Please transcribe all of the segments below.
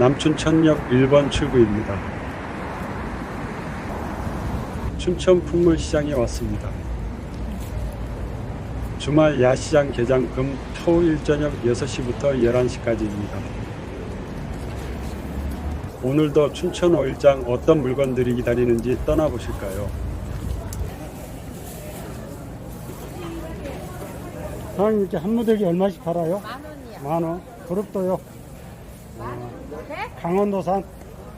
남춘천역 1번 출구입니다. 춘천 풍물시장에 왔습니다. 주말 야시장 개장 금 토 일 저녁 6시부터 11시까지입니다. 오늘도 춘천 오일장 어떤 물건들이 기다리는지 떠나보실까요? 사장님 이렇게 한 무더기 얼마씩 팔아요? 만 원이요. 만 원. 그룹도요. 네? 강원도산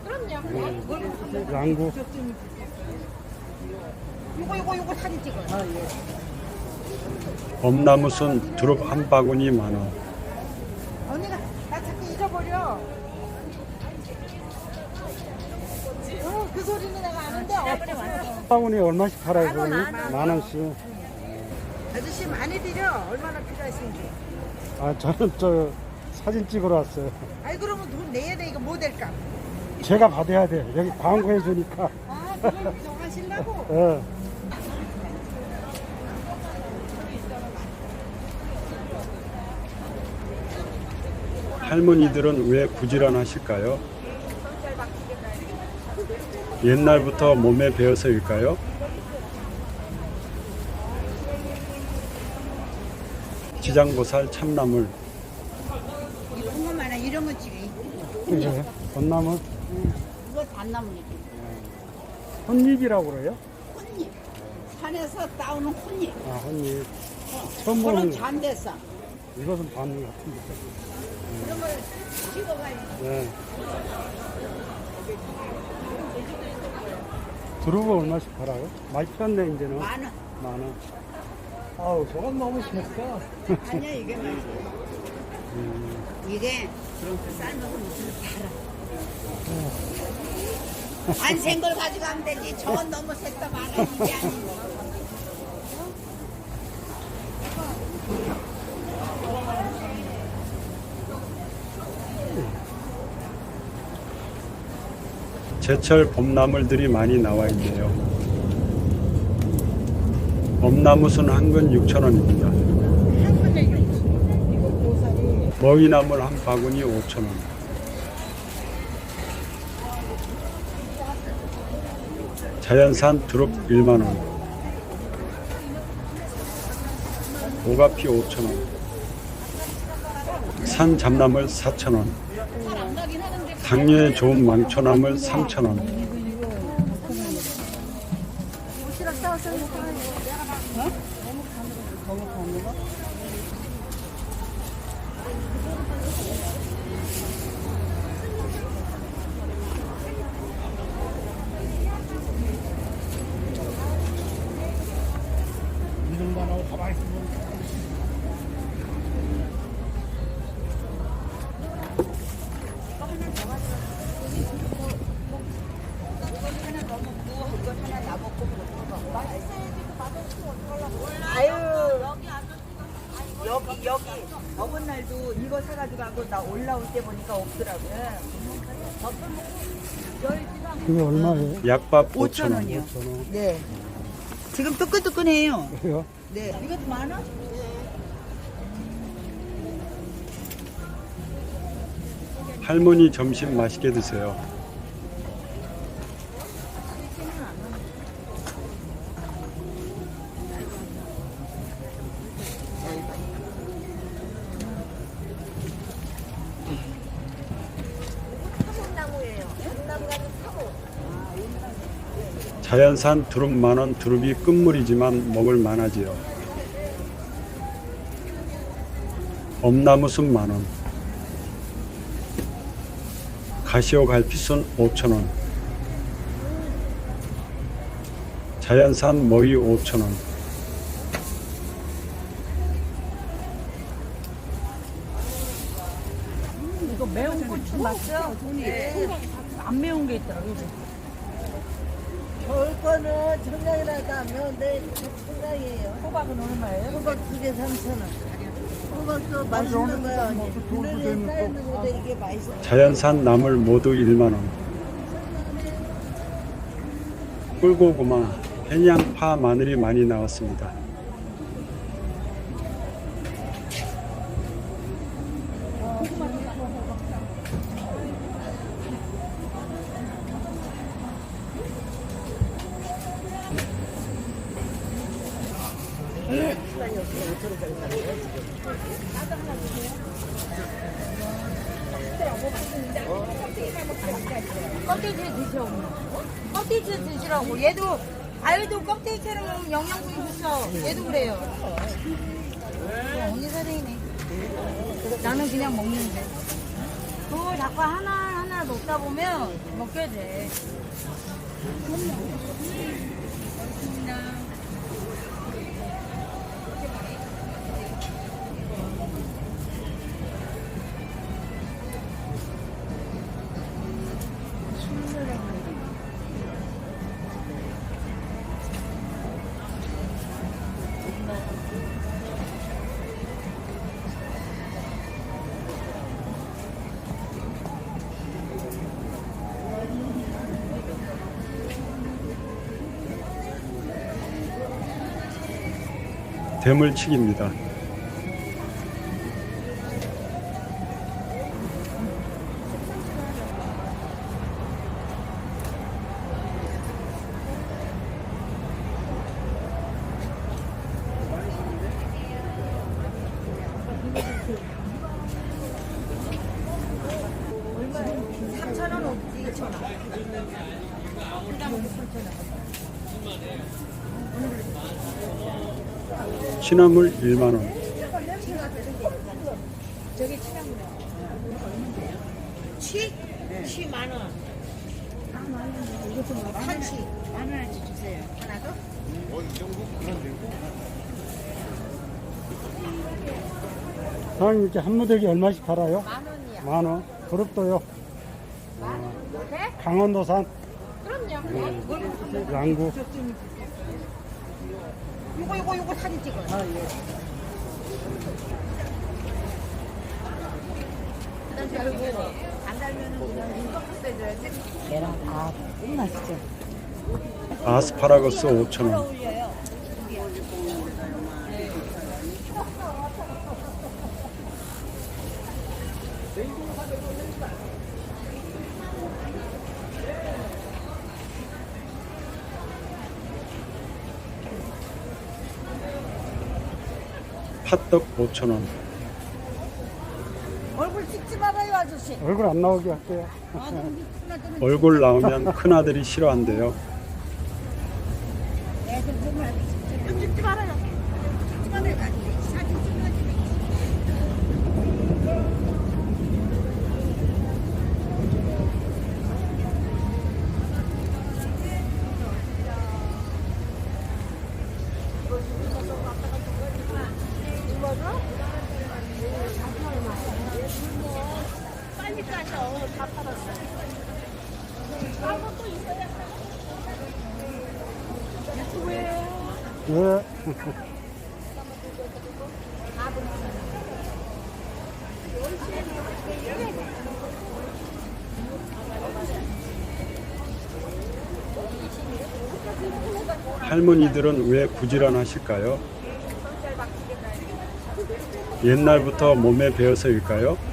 그럼요. 양구. 이거 이거 이거 사진 찍어. 엄나무순 두릅 한 바구니 만 원. 언니가 나 자꾸 잊어버려. 어, 그 소리는 내가 아는데 없어. 바구니 얼마씩 팔아요? 만 원, 그러면? 만 원. 만 원씩. 아저씨 많이 드려. 얼마나 필요하신지. 아 저는 저 사진 찍으러 왔어요. 아이 그러면 돈 내야 돼. 이거 뭐 될까? 제가 받아야 돼. 여기 광고해 주니까. 아, 그걸 정하시려고? 예. 할머니들은 왜 부지런하실까요? 옛날부터 몸에 배어서일까요? 지장보살 참나물 이거 한것만 이런 거 찍어. 예. 건나무 이거 단나무니까. 혼잎이라고 그래요? 혼잎. 산에서 따오는 혼잎. 아 혼잎. 처음 그건 보는 거. 잔대서. 이것은 반일 같은데. 이런 걸 찍어가야 네. 두릅은 얼마씩 팔아요? 많이 폈네 이제는 만 원. 만 원. 아우 저건 너무 심했어. 아니야 이게 맛있어. 이게 삶아서 무슨 달아. 안센 걸 가져가면 되지. 저건 너무 셌다 말아 이게 아니고. 제철 봄나물들이 많이 나와 있네요. 엄나무순 한 근 6,000원입니다. 먹이나물 한 바구니 5,000원. 자연산 두릅 1만 원. 오가피 5,000원. 산 잡나물 4,000원. 당뇨에 좋은 망초나물 3,000원. 아유 여기 여기 저번 날도 이거 사가지고 하고 나 올라올 때 보니까 없더라고요. 그게 얼마예요? 약밥 5천 5,000원. 원이요. 5,000원. 네. 지금 뜨끈뜨끈해요. 그래요? 네. 이것도 만 원? 할머니 점심 맛있게 드세요. 자연산 두릅 만원 두릅이 끝물이지만 먹을 만하지요. 엄나무순 만원 가시오 갈피순 5,000원 자연산 머위 5,000원 이거 매운 고추 맞죠? 네. 안 매운 게 있더라고요. 겨울 거는 청량이라도 안 매운데 청량이에요. 호박은 얼마예요? 호박 두개 3,000원. 호박도 맛있는 거야. 눈에 쌓이는 거보다 이게 맛있어. 자연산 나물 모두 1만원 꿀고구마 해양파 마늘이 많이 나왔습니다 껍데기 드셔. 껍데기 드시라고. 얘도 아이도 껍데기처럼 영양분이 있어. 얘도 그래요. 어, 언니 사랑이네. 나는 그냥 먹는데. 그걸 자꾸 하나 하나 먹다 보면 먹게 돼. 대물치기입니다. 취나물 1만 원. 취? 취 만 원. 한치 만 원어치 주세요. 하나 더? 사장님 이렇게 한 무더기 얼마씩 팔아요? 만 원이요. 만 원. 그룹도요? 강원도산? 그럼요. 양구. 요거 요거 요거 사진 찍어. 아스파라거스 5천 원. 팥떡 5천 원. 얼굴 찍지 말아요 아저씨. 얼굴 안 나오게 할게요. 얼굴 나오면 큰아들이 싫어한대요. 애들 보면 찍지 말아요. 찍지 말아요. 사진 찍어야지. 빨리 가셔. 다 팔았어. 예. 할머니들은 왜 부지런하실까요? 옛날부터 몸에 배어서일까요?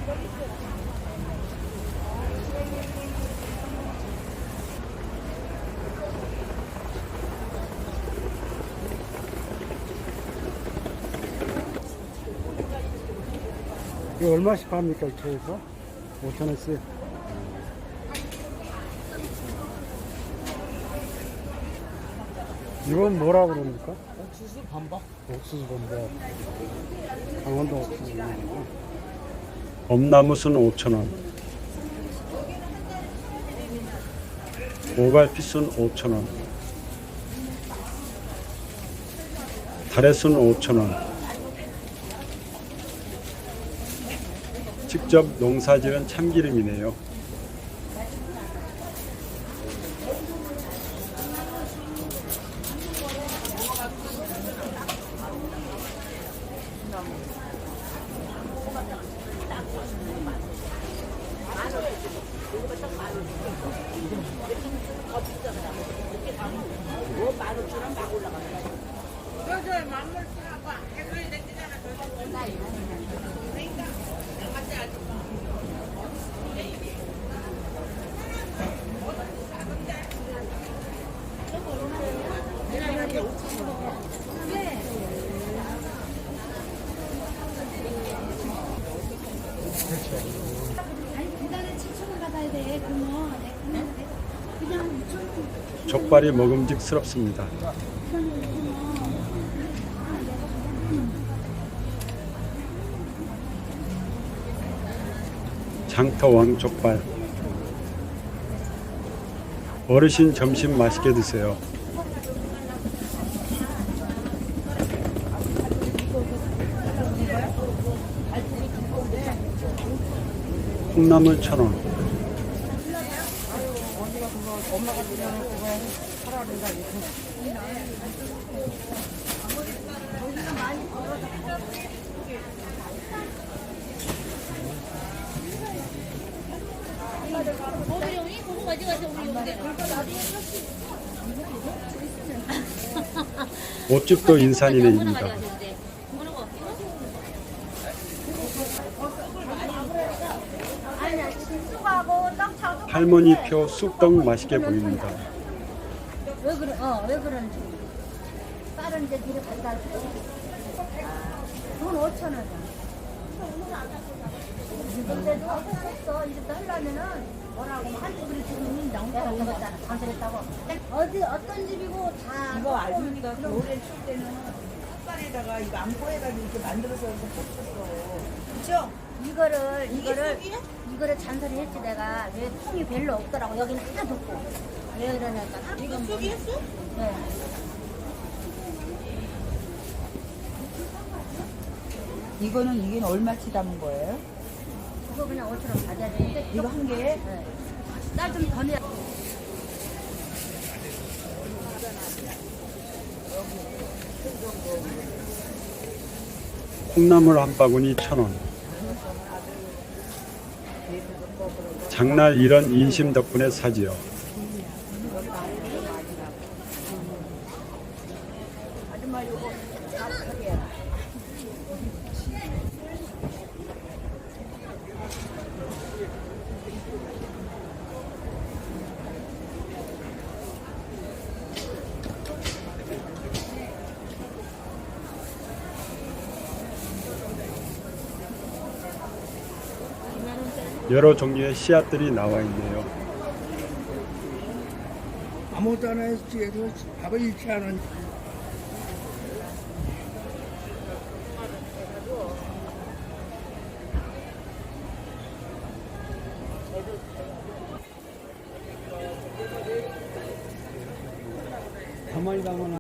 이거 얼마씩 팝니까, 이쪽에서? 5천원씩. 이건 뭐라 그럽니까? 옥수수 범벅. 옥수수 범벅. 강원도 옥수수 범벅. 엄나무순 5천 원. 오갈피순 5천 원. 다래순 5천 원. 직접 농사지은 참기름이네요. 족발이 먹음직스럽습니다. 장터왕 족발. 어르신 점심 맛있게 드세요. 콩나물 천 원. 옷집도 인산이네입니다. 할머니 표 쑥떡 맛있게 보입니다. 어, 왜 그런지. 다른 데 뒤로 줘. 돈 5천 원. 근데도 없어. 이렇게 하려면은 뭐라고 한두 그릇 주면 영대가 온 거잖아. 당첨했다고. 어디 어떤 집이고 다. 이거 알루미니가 겨울에 출 때는 햇살에다가 이거 안포해가지고 이렇게 만들어서 이렇게 pos었어. 그죠? 이거를 이거를 이거를 잔소리 했지 내가 왜 통이 별로 없더라고 여기는 하나도 없고 왜 그러냐니까 이거 쑥이 했어? 네 이거는 이게 얼마치 담은 거예요? 그거 그냥 5천 원 받아야 되는데 이거 한 개에? 네. 쌀좀 더 내야 콩나물 한 바구니 천 원. 장날 이런 인심 덕분에 사지요. 여러 종류의 씨앗들이 나와 있네요. 아무것도 안 했지. 밥을 잃지 않은.